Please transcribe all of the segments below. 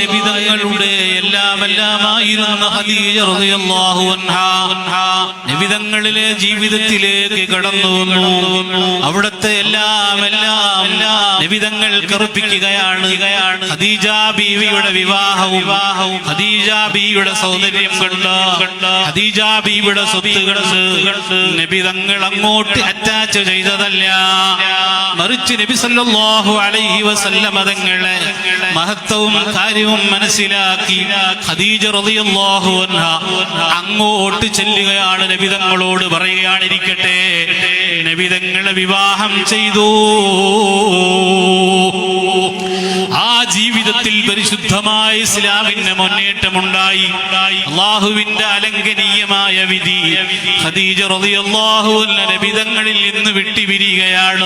നബിതങ്ങളുടെ എല്ലാം എല്ലാമായിരുന്ന ഖദീജ റളിയല്ലാഹു അൻഹാ. നബിതങ്ങളിലെ ജീവിതത്തിലേക്ക് കടന്നു അവിടുത്തെ എല്ലാം എല്ലാം നബിതങ്ങൾ കറുപ്പിക്കുകയാണ്. ഖദീജ ബീവിയുടെ വിവാഹവും വിവാഹവും ഖദീജ ബീവിയുടെ സൗന്ദര്യം കണ്ട് ഖദീജ ബീവിയുടെ സ്വത്ത് നബിതങ്ങൾ അങ്ങോട്ട് അറ്റാച്ച് ചെയ്തതല്ല. മറിച്ച് നബി സല്ലല്ലാഹു അലൈഹി വസല്ലമ തങ്ങളെ മഹത്വവും കാര്യവും മനസ്സിലാക്കി ഖദീജ റളിയല്ലാഹു അൻഹ അങ്ങോട്ട് ചെല്ലുകയാണ് നബി തങ്ങളോട് പറയുകയാണ് ഇരിക്കട്ടെ നബി തങ്ങളെ വിവാഹം ചെയ്തു. പരിശുദ്ധമായ ഇസ്ലാമിന്റെ മുന്നേറ്റമുണ്ടായി. അള്ളാഹുവിന്റെ അലംഘനീയമായ വിധി. ഖദീജ റളിയല്ലാഹു നബിതങ്ങളിൽ നിന്ന് വിട്ടുപിരിയുകയാണ്.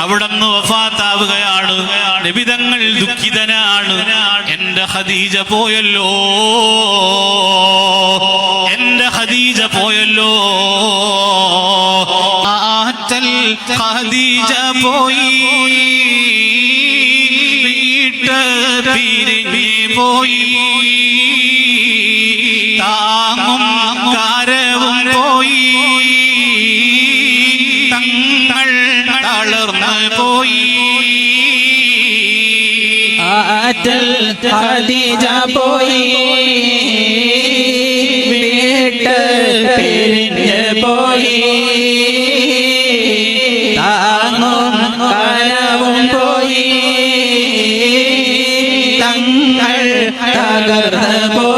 അവിടുന്ന് വഫാത്താവുകയാണ്. നബിതങ്ങൾ ദുഃഖിതനാണ്. എന്റെ ഖദീജ പോയല്ലോ. എന്റെ ഖദീജ പോയല്ലോ. ഖദീജ പോയി. പിരിഞ്ഞ് പോയി താങ്ങും കരവും പോയി. തങ്ങൾ തളർന്ന് പോയി. ആറ്റൽ ഖദീജ പോയി. വീട്ട് പിരിഞ്ഞ് പോയി.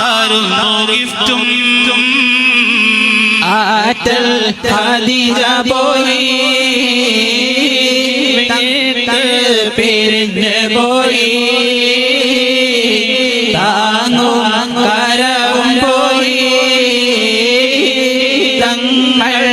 തരുന്നു ഗിഫ്റ്റും. ആറ്റൽ ഖദീജ പോയി. പിരിഞ്ഞ് പോയി. താങ്ങും കരവും പോയി. തങ്ങൾ